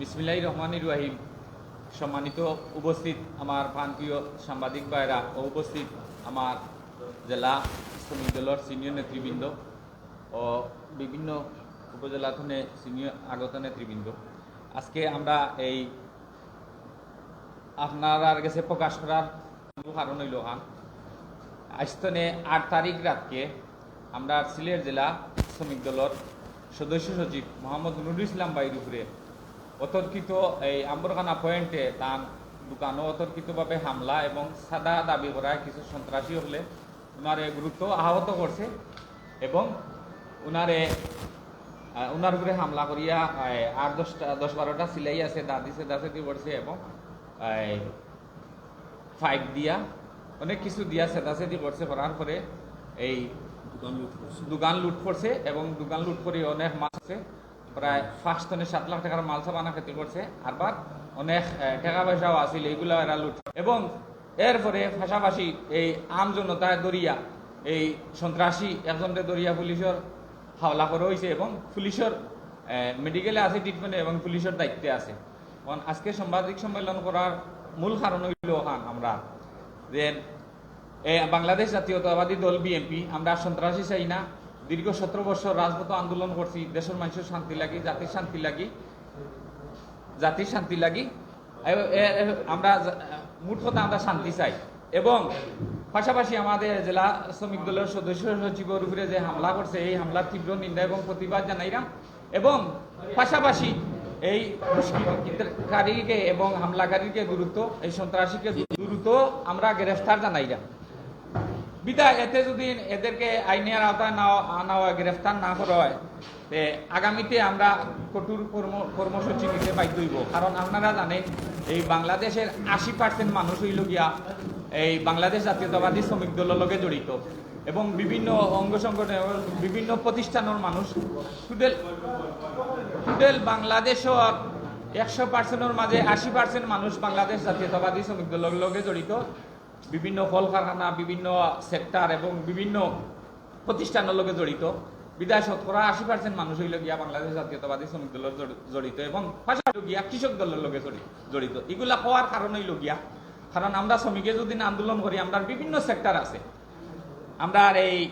বিসমিল্লাহ রহমানির রাহিম। সম্মানিত উপস্থিত আমার প্রান্তীয় সাংবাদিক ভাইরা ও উপস্থিত আমার জেলা শ্রমিক দলের সিনিয়র নেতৃবৃন্দ ও বিভিন্ন উপজেলা থেকে সিনিয়র আগত নেতৃবৃন্দ। আজকে আমরা এই আপনার কাছে প্রকাশ করার কারণ হইল হান আজতনে আট তারিখ রাতকে আমরা সিলেট জেলা শ্রমিক দলের সদস্য সচিব মোহাম্মদ নুরুল ইসলাম বাইর উপরে অতর্কিত এই আম্বরখানা পয়েন্টে তার দোকানও অতর্কিতভাবে হামলা এবং সাদা দাবি করা কিছু সন্ত্রাসী হলে উনারে গুরুত্ব আহত করছে এবং উনারে আহ, উনার উপরে হামলা করিয়া আট দশটা দশ বারোটা সিলাই আছে দাদিছে দাসেদি করছে এবং আহ, ফাইভ দিয়া অনেক কিছু দিয়া সেদাসেদি করছে করার পরে এই দোকান লুট করছে। এবং দোকান লুট করে অনেক মাল আছে। প্রায় পাঁচ টনে সাত লাখ টাকার মাল সাবানা খেতে করছে। আরবার অনেক টাকা পয়সাও আছিল, এইগুলো এরা লুট। এবং এরপরে পাশাপাশি এই আম জনতায় দরিয়া, এই সন্ত্রাসী একজনকে দরিয়া পুলিশের হাওলা করা হয়েছে এবং পুলিশের মেডিকেলে আছে ট্রিটমেন্টে এবং পুলিশের দায়িত্বে আছে। কারণ আজকে সাংবাদিক সম্মেলন করার মূল কারণ হইল আমরা। যে বাংলাদেশ জাতীয়তাবাদী দল বিএনপি আমরা সন্ত্রাসী চাই না। দীর্ঘ সতেরো বছর রাজপথ আন্দোলন করছি, দেশের মানুষের শান্তি লাগি, জাতির শান্তি লাগি, জাতির শান্তি লাগি। আমরা মোট কথা আমরা শান্তি চাই। এবং পাশাপাশি আমাদের জেলা শ্রমিক দলের সদস্য সচিবের উপরে যে হামলা করছে, এই হামলার তীব্র নিন্দা এবং প্রতিবাদ জানাইলাম এবং পাশাপাশি এই দুষ্কৃতকারীকে এবং হামলাকারীকে গুরুত্ব এই সন্ত্রাসীকে গুরুত্ব আমরা গ্রেফতার জানাইলাম বিদায় এতে যদি এদেরকে আইনের আওতায় না আনা হয় গ্রেফতার না করা হয় আগামীতে আমরা কঠোর কর্ম, কর্মসূচি নিতে বাধ্য হইব। কারণ আপনারা জানেন, এই বাংলাদেশের আশি পার্সেন্ট মানুষ হইল গিয়া এই বাংলাদেশ জাতীয়তাবাদী শ্রমিক দলের লগে জড়িত। এবং বিভিন্ন অঙ্গ সংগঠন, বিভিন্ন প্রতিষ্ঠানের মানুষ টোটাল টোটাল বাংলাদেশর একশো পার্সেন্টের মাঝে আশি পার্সেন্ট মানুষ বাংলাদেশ জাতীয়তাবাদী শ্রমিক দলের লগে জড়িত। বিভিন্ন কলকারখানা, বিভিন্ন সেক্টর এবং বিভিন্ন প্রতিষ্ঠানের লগে জড়িত। বিদায় শতকরা আশি পার্সেন্ট মানুষ হইল গিয়া বাংলাদেশ জাতীয়তাবাদী শ্রমিক দলের জড়িত এবং গিয়া কৃষক দলের জড়ি- জড়িত। এগুলা হওয়ার কারণ হইল গিয়া কারণ আমরা শ্রমিকে যদি আন্দোলন করি, আমরা বিভিন্ন সেক্টর আছে। আমরা এই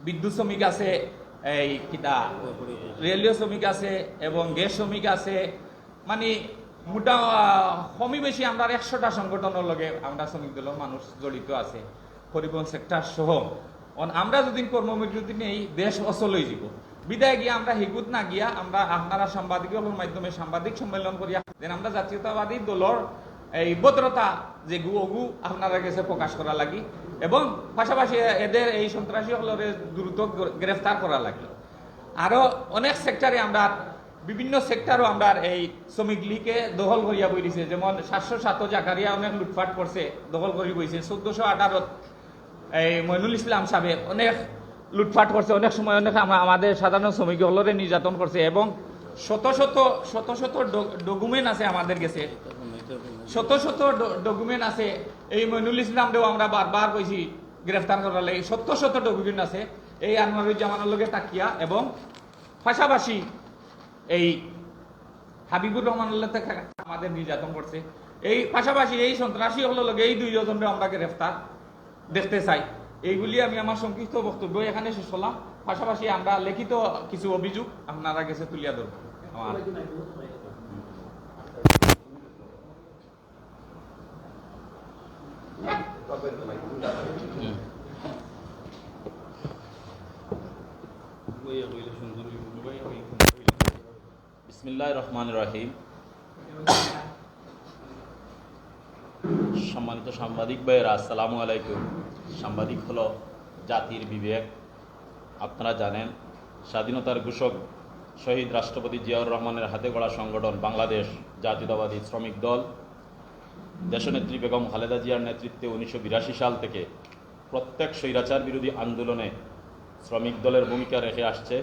বিদ্যুৎ শ্রমিক আছে, এই কিতা? রেলওয়ে শ্রমিক আছে এবং গ্যাস শ্রমিক আছে। মানে মোটা কমই বেশি আমরা একশোটা সংগঠনের লগে আমরা শ্রমিক দলের মানুষ জড়িত আছে, পরিবহন সেক্টর সহ। আমরা যদি কর্মবিরতি নেই, দেশ অচল হয়ে যাব বিদায় গিয়া আমরা হিগুত না গিয়া আমরা আপনারা সাংবাদিকের মাধ্যমে সাংবাদিক সম্মেলন করিয়া যেন আমরা জাতীয়তাবাদী দলের এই ভদ্রতা যে গু, অগু আপনারা কাছে প্রকাশ করা লাগি, এবং পাশাপাশি এদের এই সন্ত্রাসী হলরে দ্রুত গ্রেফতার করা লাগল আরও অনেক সেক্টরে আমরা বিভিন্ন সেক্টরও আমরা এই শ্রমিক লীগে দখল করিয়া বই দিছে। যেমন সাতশো সাত জাকারিয়া অনেক লুটপাট করছে, দখল করি বইছে। চোদ্দশো আঠারোত এই মইনুল ইসলাম সাহেব অনেক লুটপাট করছে। অনেক সময় অনেক আমা- আমাদের সাধারণ শ্রমিক হলরে নির্যাতন করছে এবং শত শত শত শত ডকুমেন্ট আছে আমাদের কাছে। শত শত ডকুমেন্ট আছে। এই মইনুল ইসলামকেও আমরা বারবার কইছি গ্রেফতার করার লাগে। শত শত ডকুমেন্ট আছে। এই আনোয়ারুজ্জামানের লগে তাকিয়া এবং পাশাপাশি এই হাবিবুর রহমানুল্লাহ থেকে আমাদের নির্যাতন করছে। এই পাশাপাশি এই সন্ত্রাসী হলো লগে এই দুইজনকে আমরা গ্রেফতার দেখতে চাই। এইগুলি আমি আমার সংক্ষিপ্ত বক্তব্য এখানে শেষ করলাম। পাশাপাশি আমরা লিখিত কিছু অভিযোগ আপনারা গেছে তুলিয়া ধরবো। আমার বিসমিল্লাহ রহমান রহিম। সম্মানিত সাংবাদিক ভাইয়েরা, আসসালামু আলাইকুম। সাংবাদিক হলো জাতির বিবেক। আপনারা জানেন, স্বাধীনতার ঘোষক শহীদ রাষ্ট্রপতি জিয়াউর রহমানের হাতে গড়া সংগঠন বাংলাদেশ জাতীয়তাবাদী শ্রমিক দল। দেশনেত্রী বেগম খালেদা জিয়ার নেতৃত্বে উনিশশো বিরাশি সাল থেকে প্রত্যেক স্বৈরাচার বিরোধী আন্দোলনে শ্রমিক দলের ভূমিকা রেখে আসছে।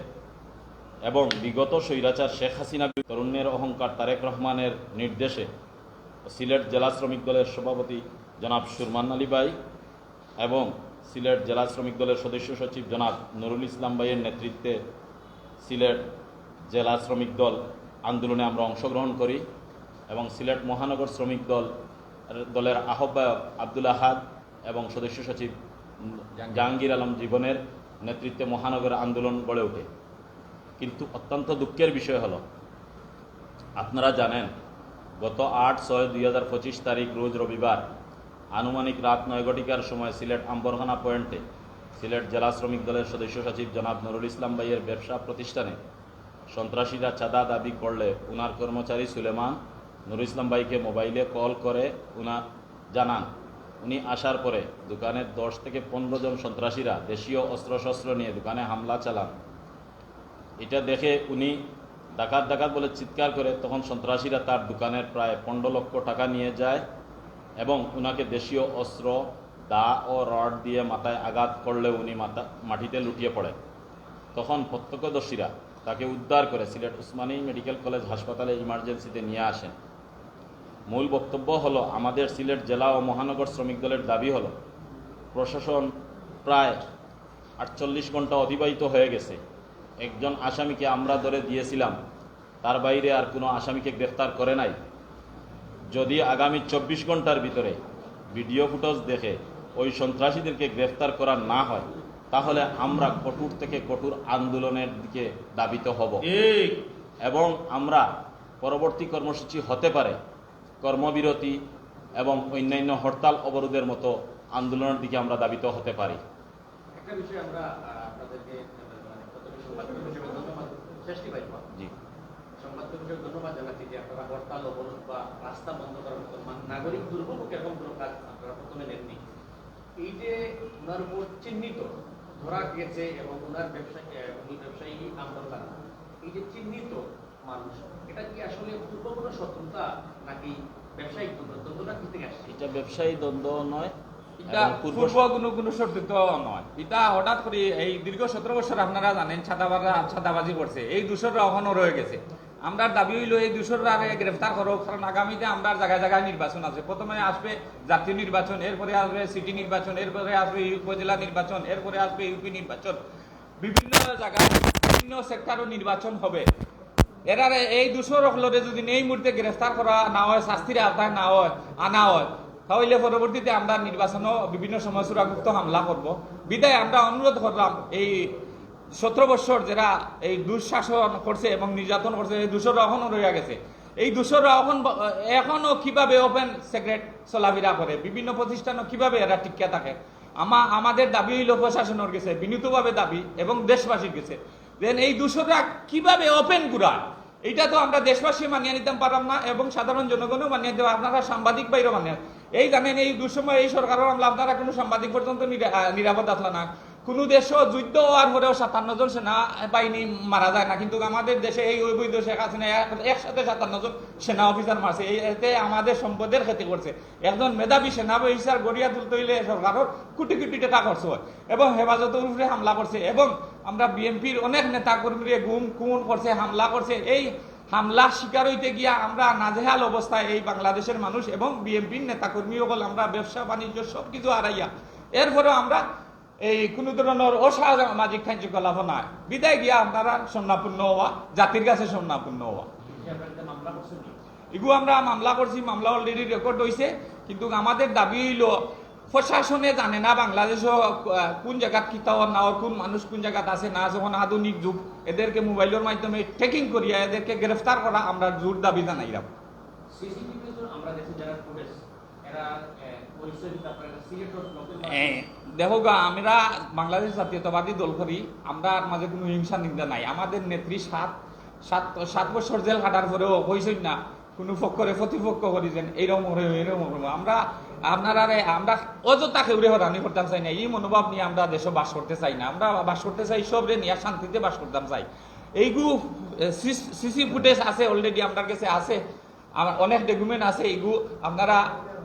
এবং বিগত স্বৈরাচার শেখ হাসিনা তরুণের অহংকার তারেক রহমানের নির্দেশে সিলেট জেলা শ্রমিক দলের সভাপতি জনাব সুরমান আলী ভাই এবং সিলেট জেলা শ্রমিক দলের সদস্য সচিব জনাব নুরুল ইসলাম ভাইয়ের নেতৃত্বে সিলেট জেলা শ্রমিক দল আন্দোলনে আমরা অংশগ্রহণ করি এবং সিলেট মহানগর শ্রমিক দল দলের আহ্বায়ক আব্দুল আহাদ এবং সদস্য সচিব জাহাঙ্গীর আলম জীবনের নেতৃত্বে মহানগর আন্দোলন গড়ে ওঠে। কিন্তু অত্যন্ত দুঃখের বিষয় হলো, আপনারা জানেন, গত আট ছয় দুই হাজার পঁচিশ তারিখ, রোজ রবিবার, আনুমানিক রাত নয় ঘটিকার সময় সিলেট আম্বরখানা পয়েন্টে সিলেট জেলা শ্রমিক দলের সদস্য সচিব জনাব নুরুল ইসলাম ভাইয়ের ব্যবসা প্রতিষ্ঠানে সন্ত্রাসীরা চাঁদা দাবি করলে উনার কর্মচারী সুলেমান নুরুল ইসলাম ভাইকে মোবাইলে কল করে উনার জানান। উনি আসার পরে দোকানের দশ থেকে পনেরো জন সন্ত্রাসীরা দেশীয় অস্ত্রশস্ত্র নিয়ে দোকানে হামলা চালান। এটা দেখে উনি ডাকাত ডাকাত বলে চিৎকার করে, তখন সন্ত্রাসীরা তার দোকানের প্রায় পনেরো লক্ষ টাকা নিয়ে যায় এবং উনাকে দেশীয় অস্ত্র, দা ও রড দিয়ে মাথায় আঘাত করলে উনি মাথা, মাটিতে লুটিয়ে পড়ে। তখন প্রত্যক্ষদর্শীরা তাকে উদ্ধার করে সিলেট উসমানী মেডিকেল কলেজ হাসপাতালে ইমার্জেন্সিতে নিয়ে আসেন। মূল বক্তব্য হলো, আমাদের সিলেট জেলা ও মহানগর শ্রমিক দলের দাবি হলো, প্রশাসন প্রায় আটচল্লিশ ঘণ্টা অতিবাহিত হয়ে গেছে। একজন আসামিকে আমরা ধরে দিয়েছিলাম। তার বাইরে আর কোনো আসামিকে গ্রেফতার করে নাই। যদি আগামী চব্বিশ ঘণ্টার ভিতরে ভিডিও ফুটেজ দেখে ওই সন্ত্রাসীদেরকে গ্রেফতার করা না হয় তাহলে আমরা কঠোর থেকে কঠোর আন্দোলনের দিকে দাবিত হব। ঠিক। এবং আমরা পরবর্তী কর্মসূচি হতে পারে কর্মবিরতি এবং অন্যান্য হরতাল অবরোধের মতো আন্দোলনের দিকে আমরা দাবিত হতে পারি। একটা বিষয় আমরা আপনাদেরকে প্রথমে সংবাদকর্মী হিসেবে ধন্যবাদ শেষটি ভাই জি। সংবাদকর্মী ধন্যবাদ জানাচ্ছি যে আপনারা হরতাল অবরোধ বা রাস্তা বন্ধ করার মতো নাগরিক দুর্ভোগ এরকম কোনো কাজ আপনারা প্রথমে নেননি। এই যে ওনার উপর চিহ্নিত ধরা গেছে এবং ওনার ব্যবসায়ী উনি ব্যবসায়ী আন্দোলন এই যে চিহ্নিত মানুষ এটা কি আসলে পূর্ব কোনো শত্রুতা নাকি ব্যবসায়িক দ্বন্দ্ব? দ্বন্দ্বটা কি থেকে আসছে? এটা ব্যবসায়ী দ্বন্দ্ব নয় নয়। এটা হঠাৎ করে এই দীর্ঘ সতেরো বছর আপনারা জানেন ছাদাবাজা ছাদাবাজি করছে। এই দূষণরা এখনও রয়ে গেছে। আমরা দাবি হইল এই দূষণরা গ্রেফতার করো কারণ আগামীতে আমরা জায়গায় জায়গায় নির্বাচন আছে। প্রথমে আসবে জাতীয় নির্বাচন এরপরে আসবে সিটি নির্বাচন এরপরে আসবে উপজেলা নির্বাচন এরপরে আসবে ইউপি নির্বাচন। বিভিন্ন জায়গায় বিভিন্ন সেক্টরও নির্বাচন হবে। এরারে এই দুশো রকলরে যদি এই মুহূর্তে গ্রেফতার করা না হয় শাস্তির আওতায় না হয় আনা হয় তাহলে পরবর্তীতে আমরা নির্বাচনও বিভিন্ন সময় সুরাগুপ্ত হামলা করব। বিদায় আমরা অনুরোধ করলাম, এই সতেরো বছর যারা এই দুঃশাসন করছে এবং নির্যাতন করছে, এই দুশোর এখনও রয়ে গেছে। এই দুশোর এখন এখনও কীভাবে ওপেন সেক্রেট চলাফেরা করে? বিভিন্ন প্রতিষ্ঠানও কীভাবে এরা টিকা থাকে? আমা আমাদের দাবি হইল প্রশাসনের গেছে বিনীতভাবে দাবি এবং দেশবাসীর গেছে দেন এই দুশোটা কীভাবে ওপেন ঘুরায় এইটা তো আমরা দেশবাসী মানিয়ে নিতে পারলাম না এবং সাধারণ জনগণও মানিয়ে দেবো আপনারা সাংবাদিক বাইরেও মানিয়ে এই জানেন, এই দুঃসময় এই সরকারের আমলা আপনারা কোনো সাংবাদিক পর্যন্ত নিরা- নিরাপদ আসলো না। কোনো দেশও যুদ্ধ হওয়ার পরেও সাতান্ন জন সেনা বাহিনী মারা যায় না। কিন্তু আমাদের দেশে এই অবৈধ শেখ হাসিনা এক- একসাথে সাতান্ন জন সেনা অফিসার মারছে। এতে আমাদের সম্পদের ক্ষতি করছে। একজন মেধাবী সেনা অফিসার গড়িয়া তুলতে হইলে সরকারের কোটি কোটি টাকা খরচ হয় এবং হেফাজতের উপরে হামলা করছে। এবং আমরা বিএনপির অনেক নেতা কর্মীরে গুম, খুন করছে, হামলা করছে। এই হামলা শিকার হইতে গিয়া আমরা নাজেহাল অবস্থায় এই বাংলাদেশের মানুষ এবং বিএনপির নেতা কর্মী সকল আমরা ব্যবসা বাণিজ্য সবকিছু হারাইয়া। এরপরেও আমরা এই কোনো ধরনের অসামাজিক কার্যকলাপ নয় বিদায় গিয়া আপনারা সন্নাপূর্ণ হওয়া জাতির কাছে সন্নাপূর্ণ হওয়া। এগুলো আমরা মামলা করছি মামলা অলরেডি রেকর্ড হয়েছে কিন্তু আমাদের দাবি হইল প্রশাসনে জানে না বাংলাদেশও কোন জায়গাত কিতা হওয়ার না কোন মানুষ কোন জায়গাত আছে না যখন আধুনিক যুগ। এদেরকে মোবাইলের মাধ্যমে ট্রেকিং করিয়া এদেরকে গ্রেফতার করা আমরা জোর দাবি জানাইলাম দেখি গা আমরা বাংলাদেশ জাতীয়তাবাদী দল করি আমরা আর মাঝে কোনো হিংসা নিন্দা নাই। আমাদের নেত্রী সাত সাত সাত বছর জেল খাটার পরেও হয়েছেন না কোনো পক্ষরে প্রতিপক্ষ করেছেন এইরকম হরে এইরকম আমরা আপনারা আমরা অযথা খেউরে হরানি করতাম চাই না। এই মনোভাব নিয়ে আমরা দেশে বাস করতে চাই না। আমরা বাস করতে চাই সবরে নিয়ে শান্তিতে বাস করতাম চাই। এইগুলো সিসি ফুটেজ আছে অলরেডি আপনার কাছে আছে। আমার অনেক ডকুমেন্ট আছে এইগুলো আপনারা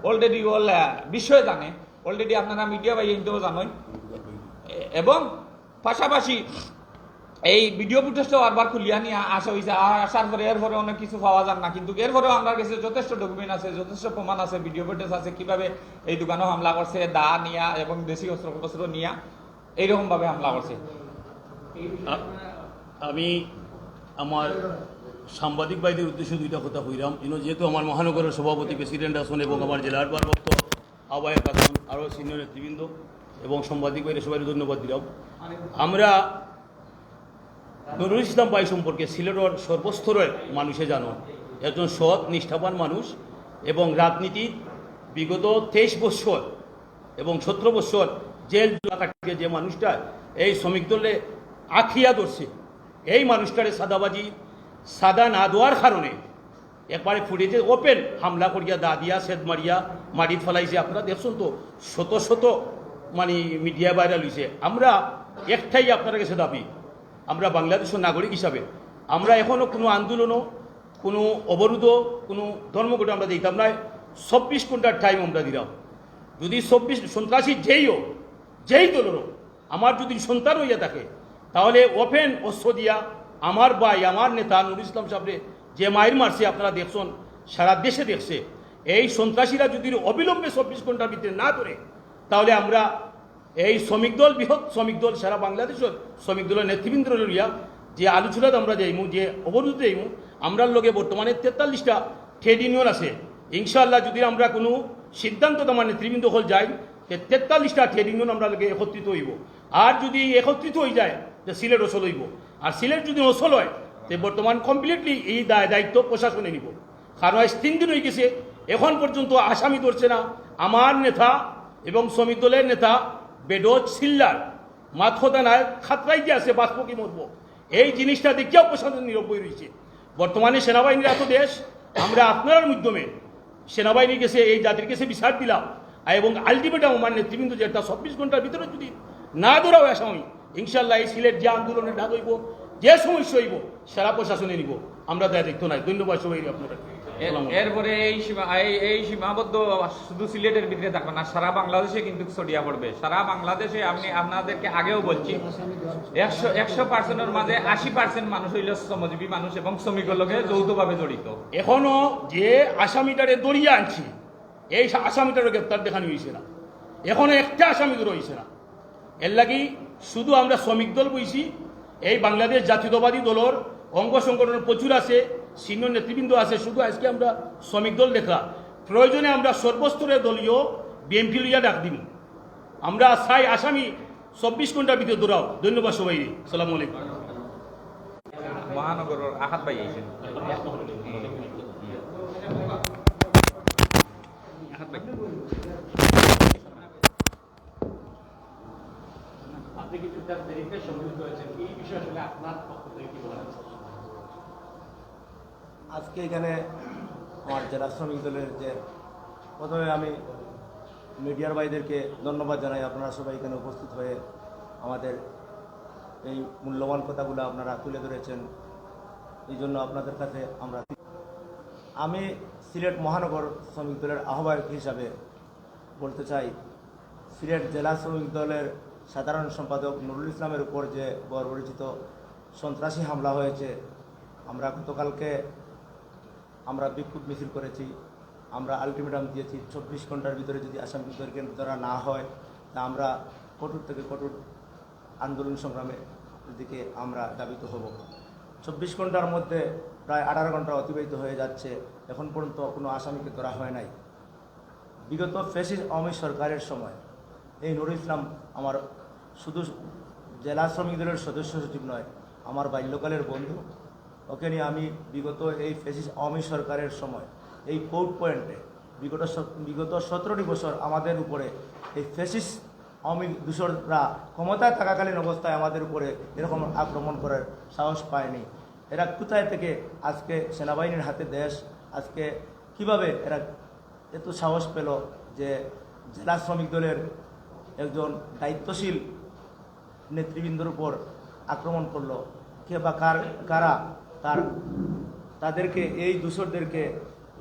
অলরেডি অল বিষয় জানে। অলরেডি আপনারা মিডিয়া ইন্টারও জানেন এবং পাশাপাশি এই ভিডিও ফুটেজটাও আরবার খুলিয়া নিয়ে আসা হয়েছে আর আসার পরে, এর পরে অনেক কিছু পাওয়া যান না। কিন্তু এরপরেও আমার কাছে যথেষ্ট ডকুমেন্ট আছে, যথেষ্ট প্রমাণ আছে ভিডিও ফুটেজ আছে, কীভাবে এই দোকানেও হামলা করছে, দা নিয়া এবং দেশি অস্ত্র নিয়া এইরকম ভাবে হামলা করছে। আমি আমার সাংবাদিক ভাইদের উদ্দেশ্যে দুইটা কথা কইরাম। ইনো, যেহেতু আমার মহানগরের সভাপতি প্রেসিডেন্ট আছেন এবং আমার জেলার ভারপ্রাপ্ত আহ্বায়ক আছেন, আরও সিনিয়র নেতৃবৃন্দ এবং সাংবাদিক ভাইদের সবাই ধন্যবাদ দিলাম। আমরা নুরুল ইসলাম ভাই সম্পর্কে সিলেটের সর্বস্তরের মানুষে জানো। একজন সৎ, নিষ্ঠাবান মানুষ এবং রাজনীতি বিগত তেইশ বৎসর এবং সতেরো বৎসর জেল কাটিয়ে যে মানুষটা এই শ্রমিক দলে আখিয়া ধরছে, এই মানুষটারে সাদাবাজি, সাদা না দেওয়ার কারণে একবারে ফুটেছে ওপেন হামলা করিয়া দা দিয়া, সেদ মারিয়া মাটিত ফেলাইছে। আপনারা দেখছেন তো, শত শত মানে মিডিয়া ভাইরাল হয়েছে আমরা একটাই আপনার কাছে দাবি আমরা বাংলাদেশের নাগরিক হিসাবে। আমরা এখনও কোনো আন্দোলনও, কোনো অবরোধও, কোনো ধর্মঘটে আমরা দিতাম না। চব্বিশ ঘণ্টার টাইম আমরা দিলাম। যদি চব্বিশ, সন্ত্রাসী যেই হোক, যেই দলেরও আমার যদি সন্তান হইয়া থাকে, তাহলে ওপেন অস্ত্র দিয়া আমার ভাই, আমার নেতা নুর ইসলাম সাহেবরে যে মায়ের মারছে, আপনারা দেখছেন, সারা দেশে দেখছে। এই সন্ত্রাসীরা যদি অবিলম্বে চব্বিশ ঘণ্টার ভিতরে না ধরে, তাহলে আমরা এই শ্রমিক দল, বৃহৎ শ্রমিক দল সারা বাংলাদেশের শ্রমিক দলের নেতৃবৃন্দ লইয়া যে আলোচনাতে আমরা যাইমু, যে অবরোধ যাইমু, আমরার লগে বর্তমানে তেতাল্লিশটা ট্রেড ইউনিয়ন আছে। ইনশাআল্লাহ যদি আমরা কোনো সিদ্ধান্ত আমার নেতৃবৃন্দ হল যাই যে তেতাল্লিশটা ট্রেড ইউনিয়ন আমরা লগে একত্রিত হইব। আর যদি একত্রিত হয়ে যায় যে সিলেট অসল হইব। আর সিলেট যদি অসল হয়, তে বর্তমান কমপ্লিটলি এই দায়- দায়িত্ব প্রশাসনে নিব। কারণ আজ তিন দিন হয়ে গেছে, এখন পর্যন্ত আসামি ধরছে না। আমার নেতা এবং শ্রমিক দলের নেতা বেডোজ সিল্লার, মাথোদানায় খাতরাই যে আছে বাষ্প কি মরবো এই জিনিসটা দেখিয়াও প্রশাসন নীরব হয়ে রয়েছে। বর্তমানে সেনাবাহিনীর এত দেশ, আমরা আপনার মাধ্যমে সেনাবাহিনীর কাছে, এই জাতির কাছে বিচার দিলাম। এবং আলটিমেটাম আমার নেতৃবৃন্দ যেটা চব্বিশ ঘণ্টার ভিতরে যদি না দৌড়াও আসামি ইনশাল্লাহ এই সিলেট যে আন্দোলনের ডাক হইব, যে সমস্যা হইব সেরা প্রশাসনে নিব। আমরা দায় দেখতো নাই। ধন্যবাদ সবাই আপনারা এরপরে এই এই- সীমাবদ্ধ শুধু সিলেটের ভিতরে থাকবে না সারা বাংলাদেশে কিন্তু ছড়িয়ে পড়বে। সারা বাংলাদেশে আপনি আপনাদেরকে আগেও বলছি একশো একশো পার্সেন্টের মাঝে আশি পার্সেন্ট মানুষ হইল শ্রমজীবী মানুষ এবং শ্রমিকের লগে যৌথভাবে জড়িত। এখনও যে আসামিটারে দড়িয়ে আনছি এই আসামিটারও গ্রেপ্তার দেখানো হয়েছে না। এখনও একটা আসামি রয়েছে না। এর লাগি শুধু আমরা শ্রমিক দল বইছি এই বাংলাদেশ জাতীয়তাবাদী দলের অঙ্গ সংগঠন প্রচুর আছে সিনিয়র নেতৃবৃন্দ আছে শুধু আজকে আমরা শ্রমিক দল দেখা প্রয়োজনে আমরা সর্বস্তরের দলীয় বিএমপি লইয়া ডাক দিব আমরা চাই আসামি চব্বিশ ঘণ্টার ভিতরে দৌড়াও ধন্যবাদ সবাই সালাম আলাইকুম। মহানগরের আহাত আইছেন। ভাই। আপনি কিন্তু তার দেরিতে সম্মিলিত হয়েছেন? এই বিষয়ে আসলে আপনার পক্ষ থেকে কি বলেন আজকে এখানে আমার জেলা শ্রমিক দলের যে প্রথমে আমি মিডিয়ার ভাইদেরকে ধন্যবাদ জানাই। আপনারা সবাই এখানে উপস্থিত হয়ে আমাদের এই মূল্যবান কথাগুলো আপনারা তুলে ধরেছেন। এই জন্য আপনাদের কাছে আমরা আমি সিলেট মহানগর শ্রমিক দলের আহ্বায়ক হিসাবে বলতে চাই, সিলেট জেলা শ্রমিক দলের সাধারণ সম্পাদক নুরুল ইসলামের উপর যে বর্বরিচিত সন্ত্রাসী হামলা হয়েছে, আমরা গতকালকে আমরা বিক্ষোভ মিছিল করেছি, আমরা আলটিমেটাম দিয়েছি, চব্বিশ ঘণ্টার ভিতরে যদি আসামিদেরকে ধরা না হয়, তা আমরা কঠোর থেকে কঠোর আন্দোলন সংগ্রামের দিকে আমরা দাবিত হব। চব্বিশ ঘণ্টার মধ্যে প্রায় আঠারো ঘণ্টা অতিবাহিত হয়ে যাচ্ছে, এখন পর্যন্ত কোনো আসামিকে ধরা হয় নাই। বিগত ফেসিস আওয়ামী সরকারের সময়, এই নুরুল ইসলাম আমার শুধু জেলা শ্রমিক দলের সদস্য সচিব নয়, আমার বাল্যকালের বন্ধু ওকে নিয়ে আমি বিগত এই ফেসিস আওয়ামী সরকারের সময়, এই কোর্ট পয়েন্টে বিগত বিগত সতেরোটি বছর আমাদের উপরে এই ফেসিস আওয়ামী দূষররা ক্ষমতায় থাকাকালীন অবস্থায় আমাদের উপরে এরকম আক্রমণ করার সাহস পায়নি। এরা কোথায় থেকে আজকে সেনাবাহিনীর হাতে দেশ, আজকে কীভাবে এরা এত সাহস পেল যে জেলা শ্রমিক দলের একজন দায়িত্বশীল নেতৃবৃন্দর উপর আক্রমণ করল? কে বা কার, কারা তার, তাদেরকে, এই দূষরদেরকে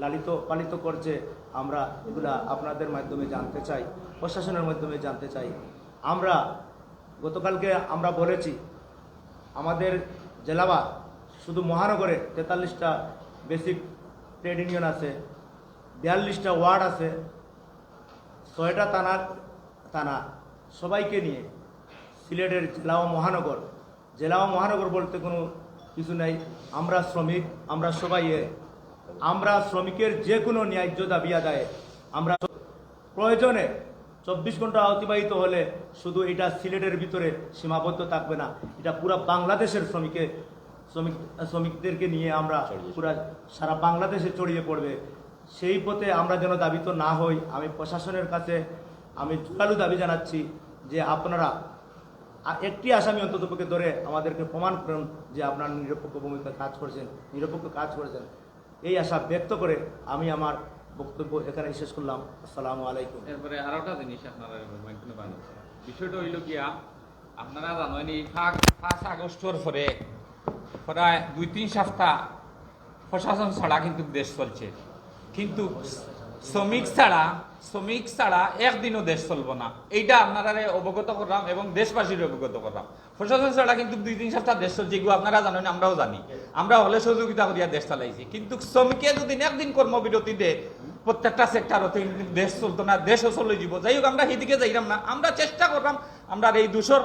লালিত, পালিত করছে, আমরা এগুলা আপনাদের মাধ্যমে জানতে চাই, প্রশাসনের মাধ্যমে জানতে চাই। আমরা গতকালকে আমরা বলেছি, আমাদের জেলাবা শুধু মহানগরে তেতাল্লিশটা বেসিক ট্রেড ইউনিয়ন আছে, বিয়াল্লিশটা ওয়ার্ড আছে, ছয়টা থানার থানা, সবাইকে নিয়ে সিলেটের জেলা ও মহানগর, জেলা ও মহানগর বলতে কোনো কিছু নাই আমরা শ্রমিক আমরা সবাই আমরা শ্রমিকের যে কোনো ন্যায্য দাবি আদায় আমরা প্রয়োজনে চব্বিশ ঘণ্টা অতিবাহিত হলে শুধু এটা সিলেটের ভিতরে সীমাবদ্ধ থাকবে না এটা পুরো বাংলাদেশের শ্রমিকের শ্রমিক শ্রমিকদেরকে নিয়ে আমরা পুরা সারা বাংলাদেশে ছড়িয়ে পড়বে। সেই পথে আমরা যেন দাবিত না হই আমি প্রশাসনের কাছে আমি জোরালো দাবি জানাচ্ছি যে আপনারা একটি আসামি অন্ততপক্ষে ধরে আমাদেরকে প্রমাণ করুন যে আপনার নিরপেক্ষ ভূমিকা কাজ করেছেন, নিরপেক্ষ কাজ করেছেন। এই আশা ব্যক্ত করে আমি আমার বক্তব্য এখানে শেষ করলাম। আসসালামু আলাইকুম। এরপরে আরও একটা জিনিস আপনারা বিষয়টা হইল গিয়া, আপনারা জানেন এই ফার্স্ট আগস্টর পরে প্রায় দুই তিন সপ্তাহ প্রশাসন ছাড়া কিন্তু দেশ চলছে। কিন্তু শ্রমিক ছাড়া শ্রমিক ছাড়া একদিনও দেশ চলবো না। এইটা আপনারা অবগত করলাম এবং দেশবাসীর অবগত করলাম প্রশাসন ছাড়া কিন্তু দুই, তিন সপ্তাহ দেশ চলছে, এগুলো আপনারা জানেন, আমরাও জানি। আমরা হলে সহযোগিতা করিয়া দেশ চালাইছি। কিন্তু শ্রমিকে যদি একদিন কর্মবিরতি দেয় প্রত্যেকটা সেক্টরতে কিন্তু দেশ চলতো না, দেশও চলে যাব যাই হোক, আমরা সেদিকে যাইলাম না। আমরা চেষ্টা করলাম আমরা এই দূষর,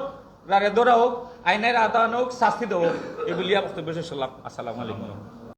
রারে ধরা হোক, আইনের আদান হোক, শাস্তি দেবো এগুলিয়া বক্তব্য শেষ করলাম। আসসালামু আলাইকুম।